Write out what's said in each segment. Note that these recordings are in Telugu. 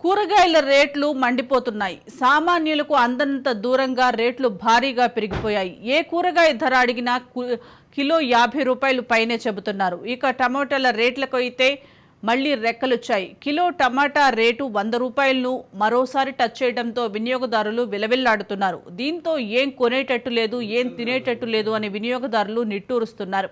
కూరగాయల రేట్లు మండిపోతున్నాయి. సామాన్యులకు అందంత దూరంగా రేట్లు భారీగా పెరిగిపోయాయి. ఏ కూరగాయ ధర అడిగినా కు- కిలో యాభై రూపాయలు పైనే చెబుతున్నారు. ఇక టమాటాల రేట్లకు అయితే మళ్ళీ రెక్కలొచ్చాయి. కిలో టమాటా రేటు వంద రూపాయలను మరోసారి టచ్ చేయడంతో వినియోగదారులు విలవిల్లాడుతున్నారు. దీంతో ఏం కొనేటట్టు లేదు ఏం తినేటట్టు లేదు అని వినియోగదారులు నిట్టూరుస్తున్నారు.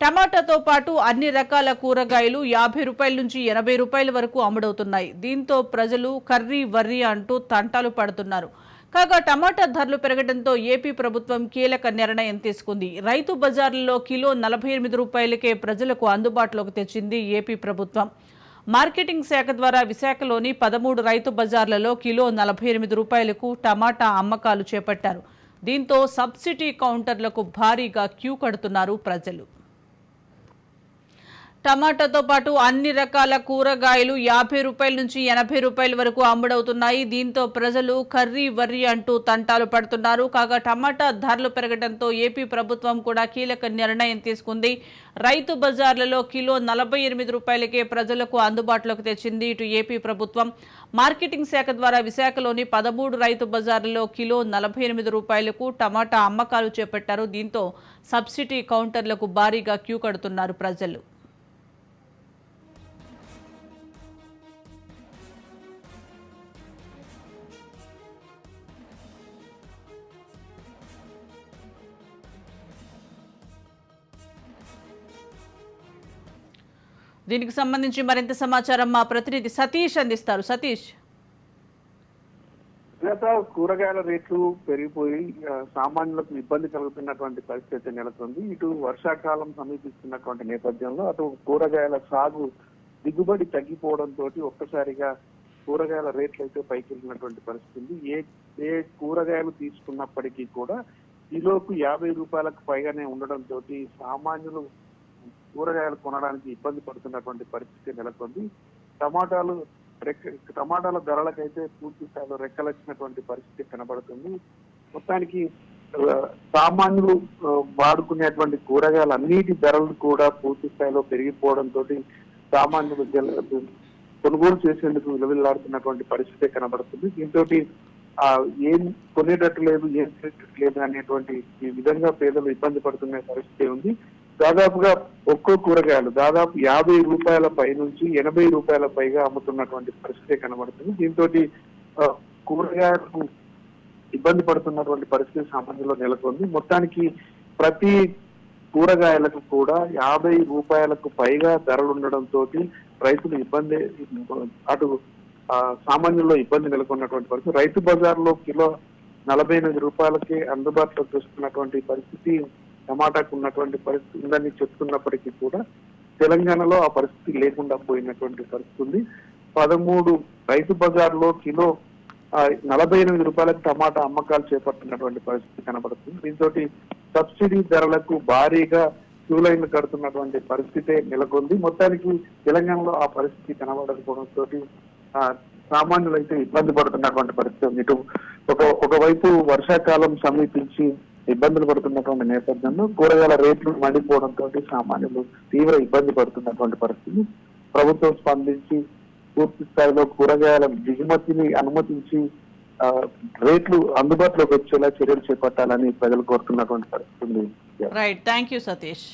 టమాటాతో పాటు అన్ని రకాల కూరగాయలు యాభై రూపాయల నుంచి ఎనభై రూపాయల వరకు అమ్ముడవుతున్నాయి. దీంతో ప్రజలు కర్రీ వర్రీ అంటూ తంటాలు పడుతున్నారు. కాగా టమాటా ధరలు పెరగడంతో ఏపీ ప్రభుత్వం కీలక నిర్ణయం తీసుకుంది. రైతు బజార్లలో కిలో నలభై ఎనిమిది రూపాయలకే ప్రజలకు అందుబాటులోకి తెచ్చింది ఏపీ ప్రభుత్వం. మార్కెటింగ్ శాఖ ద్వారా విశాఖలోని పదమూడు రైతు బజార్లలో కిలో నలభై ఎనిమిది రూపాయలకు టమాటా అమ్మకాలు చేపట్టారు. దీంతో సబ్సిడీ కౌంటర్లకు భారీగా క్యూ కడుతున్నారు ప్రజలు. టమాటాతో పాటు అన్ని రకాల కూరగాయలు యాభై రూపాయల నుంచి ఎనభై రూపాయల వరకు అమ్ముడవుతున్నాయి. దీంతో ప్రజలు కర్రీ వర్రీ అంటూ తంటాలు పడుతున్నారు. కాగా టమాటా ధరలు పెరగడంతో ఏపీ ప్రభుత్వం కూడా కీలక నిర్ణయం తీసుకుంది. రైతు బజార్లలో కిలో నలభై ఎనిమిది రూపాయలకే ప్రజలకు అందుబాటులోకి తెచ్చింది ఇటు ఏపీ ప్రభుత్వం. మార్కెటింగ్ శాఖ ద్వారా విశాఖలోని పదమూడు రైతు బజార్లలో కిలో నలభై ఎనిమిది రూపాయలకు టమాటా అమ్మకాలు చేపట్టారు. దీంతో సబ్సిడీ కౌంటర్లకు భారీగా క్యూ కడుతున్నారు ప్రజలు. దీనికి సంబంధించి మరింత సమాచారం మా ప్రతినిధి సతీష్ అందిస్తారు. సతీష్. గత కూరగాయల రేట్లు పెరిగిపోయి సామాన్యులకు ఇబ్బంది కలుగుతున్నటువంటి పరిస్థితి నెలకొంది. ఇటు వర్షాకాలం సమీపిస్తున్నటువంటి నేపథ్యంలో అటు కూరగాయల సాగు దిగుబడి తగ్గిపోవడంతో ఒక్కసారిగా కూరగాయల రేట్లు అయితే పైకి వెళ్ళినటువంటి పరిస్థితి ఏ ఏ కూరగాయలు తీసుకున్నప్పటికీ కూడా కిలోకు యాభై రూపాయలకు పైగానే ఉండడంతో సామాన్యులు కూరగాయలు కొనడానికి ఇబ్బంది పడుతున్నటువంటి పరిస్థితి నెలకొంది. టమాటాలు రెక్క టమాటాల ధరలకైతే పూర్తి స్థాయిలో రెక్కలొచ్చినటువంటి పరిస్థితి కనబడుతుంది. మొత్తానికి సామాన్యులు వాడుకునేటువంటి కూరగాయలు అన్నిటి ధరలు కూడా పూర్తి స్థాయిలో పెరిగిపోవడంతో సామాన్యులు కొనుగోలు చేసేందుకు విలువలాడుతున్నటువంటి పరిస్థితి కనబడుతుంది. దీంతో ఏం కొనేటట్టు లేదు ఏం చేసేటట్టు లేదు అనేటువంటి ఈ విధంగా పేదలు ఇబ్బంది పడుతున్న పరిస్థితి ఉంది. దాదాపుగా ఒక్కో కూరగాయలు దాదాపు యాభై రూపాయల పై నుంచి ఎనభై రూపాయల పైగా అమ్ముతున్నటువంటి పరిస్థితి కనబడుతుంది. దీంతో కూరగాయలకు ఇబ్బంది పడుతున్నటువంటి పరిస్థితి సామాన్యంలో నెలకొంది. మొత్తానికి ప్రతి కూరగాయలకు కూడా యాభై రూపాయలకు పైగా ధరలు ఉండడంతో రైతులు ఇబ్బంది అటు ఆ, సామాన్యుల్లో ఇబ్బంది నెలకొన్నటువంటి పరిస్థితి. రైతు బజార్లో కిలో నలభై ఎనిమిది రూపాయలకి అందుబాటులోకి వస్తున్నటువంటి పరిస్థితి టమాటాకు ఉన్నటువంటి పరిస్థితి ఉందని చెప్తున్నప్పటికీ కూడా తెలంగాణలో ఆ పరిస్థితి లేకుండా పోయినటువంటి పరిస్థితి ఉంది. పదమూడు రైతు బజార్లో కిలో నలభై ఎనిమిది రూపాయలకు టమాటా అమ్మకాలు చేపట్టినటువంటి పరిస్థితి కనబడుతుంది. దీంతో సబ్సిడీ ధరలకు భారీగా క్యూ లైన్లు కడుతున్నటువంటి పరిస్థితే నెలకొంది. మొత్తానికి తెలంగాణలో ఆ పరిస్థితి కనబడకపోవడంతో సామాన్యులు అయితే ఇబ్బంది పడుతున్నటువంటి పరిస్థితి ఉంది. ఇటు ఒక ఒకవైపు వర్షాకాలం సమీపించి ఇబ్బందులు పడుతున్నటువంటి నేపథ్యంలో కూరగాయల రేట్లు మండిపోవడంతో సామాన్యులు తీవ్ర ఇబ్బంది పడుతున్నటువంటి పరిస్థితి. ప్రభుత్వం స్పందించి పూర్తి స్థాయిలో కూరగాయల దిగుమతిని అనుమతించి రేట్లు అందుబాటులోకి వచ్చేలా చర్యలు చేపట్టాలని ప్రజలు కోరుతున్నటువంటి పరిస్థితి ఉంది. Right thank you Satish